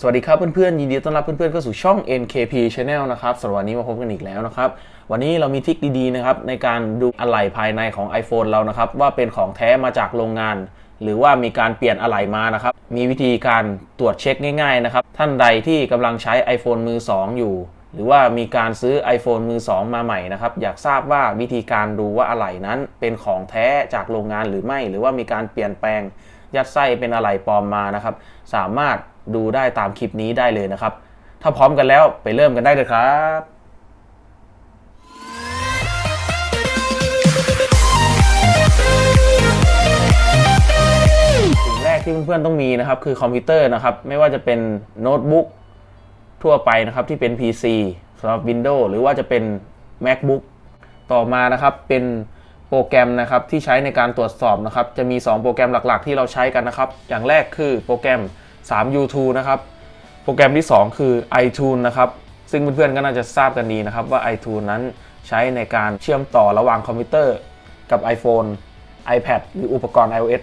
สวัสดีครับเพื่อนๆ ยินดีต้อนรับเพื่อนๆเข้าสู่ช่อง NKP Channel นะครับสำหรับวันนี้มาพบกันอีกแล้วนะครับ วันนี้เรามีทิคดีๆนะครับในการดูอะไหล่ภายในของ iPhone เรานะครับ ว่าเป็นของแท้มาจากโรงงาน หรือว่ามีการเปลี่ยนอะไหล่มานะครับ มีวิธีการตรวจเช็คง่าย ๆ นะครับ ท่านใดที่กำลังใช้ iPhone มือ 2 อยู่ หรือว่ามีการซื้อ iPhone มือ 2 มาใหม่นะครับอยากทราบว่าวิธีการดูว่าอะไหล่นั้นเป็นของแท้จากโรงงานหรือไม่ หรือว่ามีการเปลี่ยนแปลง ยัดไส้เป็นอะไหล่ปลอมมานะครับ สามารถดูได้ตามคลิปนี้ได้เลยนะครับ ถ้าพร้อมกันแล้วไปเริ่มกันได้เลยครับสิ่งแรกที่เพื่อนๆต้องมีนะครับ คือคอมพิวเตอร์นะครับ ไม่ว่าจะเป็นโน้ตบุ๊กทั่วไปนะครับที่เป็น PC สำหรับ Windows หรือว่าจะเป็น MacBook ต่อมานะครับเป็น โปรแกรมนะครับที่ใช้ในการตรวจสอบนะครับจะมี 2 โปรแกรมหลักๆ ที่เราใช้กันนะครับ อย่างแรกคือโปรแกรม 3U2 นะครับโปรแกรมที่ 2 คือ iTunes นะครับซึ่งเพื่อนๆก็น่าจะทราบกันดีนะครับว่า iTunes นั้นใช้ในการเชื่อมต่อระหว่างคอมพิวเตอร์ กับ iPhone iPad หรืออุปกรณ์ iOS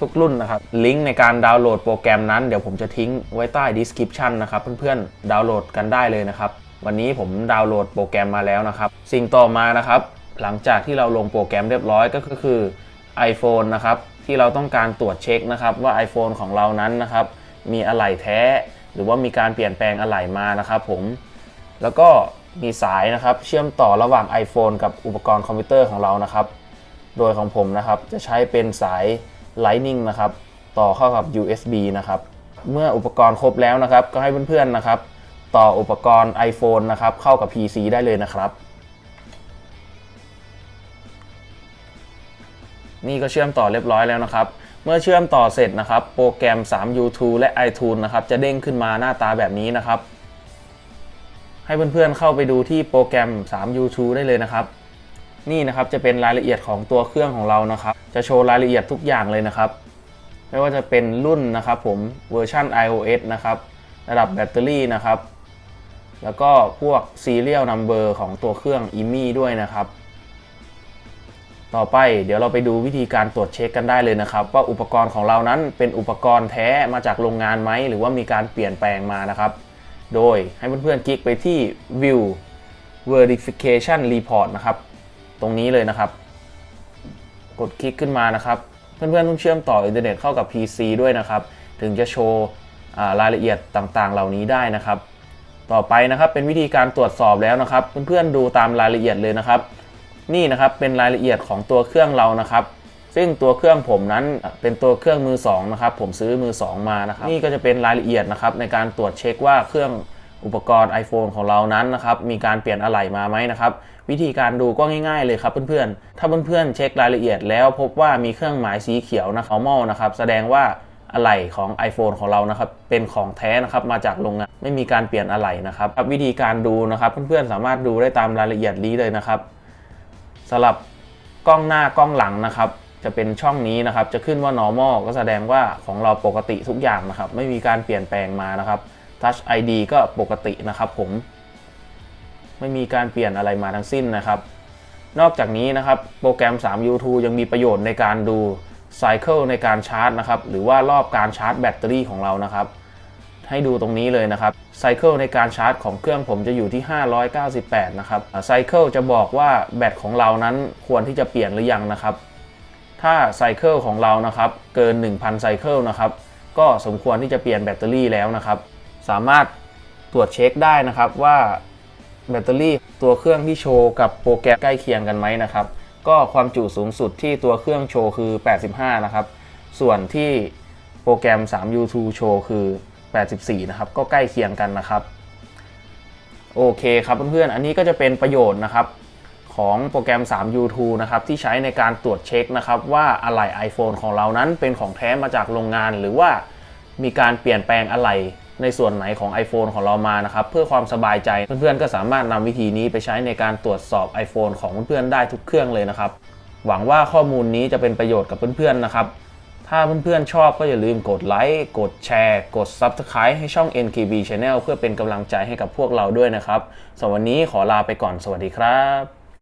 ทุกรุ่นนะครับลิงก์ในการดาวน์โหลดโปรแกรมนั้นเดี๋ยวผมจะทิ้งไว้ใต้ description นะครับเพื่อนๆดาวน์โหลดกันได้เลยนะครับวันนี้ผมดาวน์โหลดโปรแกรมมาแล้วนะครับ สิ่งต่อมานะครับ หลังจากที่เราลงโปรแกรมเรียบร้อยก็คือ iPhone นะครับ ที่เราต้องการตรวจเช็คนะครับ ว่า iPhone ของเรานั้นนะครับ มีอะไหล่แท้ หรือว่ามีการเปลี่ยนแปลงอะไหล่มานะครับผมแล้วก็มีสายนะครับเชื่อมต่อระหว่าง iPhone กับอุปกรณ์คอมพิวเตอร์ของเรานะครับ โดยของผมนะครับจะใช้เป็นสาย Lightning นะครับ ต่อเข้ากับ USB นะครับ เมื่ออุปกรณ์ครบแล้วนะครับ ก็ให้เพื่อนๆนะครับ ต่ออุปกรณ์ iPhone นะครับเข้ากับ PC ได้เลยนะครับ นี่ก็เชื่อมต่อเรียบร้อยแล้วนะครับ เมื่อเชื่อมต่อเสร็จนะครับ โปรแกรม 3U2 และ iTunes นะครับ จะเด้งขึ้นมาหน้าตาแบบนี้นะครับ ให้เพื่อนๆเข้าไปดูที่โปรแกรม 3U2 ได้เลยนะครับ นี่นะครับจะเป็นรายละเอียดของตัวเครื่องของเรานะครับ จะโชว์รายละเอียดทุกอย่างเลยนะครับ ไม่ว่าจะเป็นรุ่นนะครับผมเวอร์ชัน iOS นะครับระดับแบตเตอรี่นะครับ แล้วก็พวก Serial Number ของตัวเครื่อง IMEI ด้วยนะครับ ต่อไปเดี๋ยวเราไปดูวิธีการตรวจเช็คกันได้เลยนะครับ ว่าอุปกรณ์ของเรานั้นเป็นอุปกรณ์แท้มาจากโรงงานไหมหรือว่ามีการเปลี่ยนแปลงมานะครับ โดยให้เพื่อนๆคลิกไปที่ View Verification Report นะครับ ตรงนี้เลยนะครับ กดคลิกขึ้นมานะครับ เพื่อนๆต้องเชื่อมต่ออินเทอร์เน็ตเข้ากับ PC ด้วยนะครับ ถึงจะโชว์รายละเอียดต่างๆ เหล่านี้ได้นะครับ ต่อไปนะครับเป็นวิธีการตรวจสอบแล้วนะครับ เพื่อนๆดูตามรายละเอียดเลยนะครับ นี่นะครับเป็นรายละเอียดของตัวเครื่องเรานะครับซึ่งตัวเครื่องผมนั้นเป็นตัวเครื่องมือ2นะครับผมซื้อมือ 2 มานะครับนี่ก็จะเป็นรายละเอียดนะครับในการตรวจเช็คว่าเครื่องอุปกรณ์ iPhone ของเรานั้นนะครับมีการเปลี่ยนอะไหล่มาไหมนะครับวิธีการดูก็ง่ายๆเลยครับเพื่อนๆ ถ้าเพื่อนๆเช็ครายละเอียดแล้วพบว่ามีเครื่องหมายสีเขียวนะ normal นะครับแสดงว่าอะไหล่ของ iPhone ของเรานะครับเป็นของแท้นะครับมาจากโรงงานไม่มีการเปลี่ยนอะไหล่นะครับวิธีการดูนะครับเพื่อนๆสามารถดูได้ตามรายละเอียดนี้เลยนะครับ สำหรับกล้องหน้ากล้องหลังนะครับ จะเป็นช่องนี้นะครับ จะขึ้นว่า normal ก็แสดงว่าของเราปกติทุกอย่างนะครับ ไม่มีการเปลี่ยนแปลงมานะครับ touch ID ก็ปกตินะครับ ผม ไม่มีการเปลี่ยนอะไรมาทั้งสิ้นนะครับ นอกจากนี้นะครับ โปรแกรม 3U2 ยังมีประโยชน์ในการดูไซเคิลในการชาร์จนะครับ หรือว่ารอบการชาร์จแบตเตอรี่ของเรานะครับ ให้ดูตรงนี้เลยนะครับไซเคิลในการชาร์จของเครื่องผมจะอยู่ที่ 598 นะครับไซเคิลจะบอกว่าแบตของเรานั้นควรที่จะเปลี่ยนหรือยังนะครับ ถ้าไซเคิลของเรานะครับเกิน 1,000ไซเคิลนะครับก็สมควรที่จะเปลี่ยนแบตเตอรี่แล้วนะครับ สามารถตรวจเช็คได้นะครับว่าแบตเตอรี่ตัวเครื่องที่โชว์กับโปรแกรมใกล้เคียงกันไหมนะครับ ก็ความจุสูงสุดที่ตัวเครื่องโชว์คือ 85 นะครับ ส่วนที่โปรแกรม 3U2 โชว์คือ 84 นะครับ ก็ใกล้เคียงกันนะครับ โอเคครับเพื่อนๆ อันนี้ก็จะเป็นประโยชน์นะครับของโปรแกรม 3U2 นะครับที่ใช้ในการตรวจเช็คนะครับว่าอะไหล่ iPhone ของเรานั้นเป็นของแท้มาจากโรงงาน หรือว่ามีการเปลี่ยนแปลงอะไหล่ในส่วนไหนของ iPhone ของเรามานะครับ เพื่อความสบายใจเพื่อนๆ ก็สามารถนำวิธีนี้ไปใช้ในการตรวจสอบ iPhone ของเพื่อนๆ ได้ทุกเครื่องเลยนะครับ หวังว่าข้อมูลนี้จะเป็นประโยชน์กับเพื่อนๆ นะครับ ถ้าเพื่อนๆชอบก็อย่าลืมกดไลค์ กดแชร์ กด Subscribe ให้ช่อง NKB Channel เพื่อเป็นกำลังใจให้กับพวกเราด้วยนะครับสำหรับวันนี้ขอลาไปก่อน สวัสดีครับ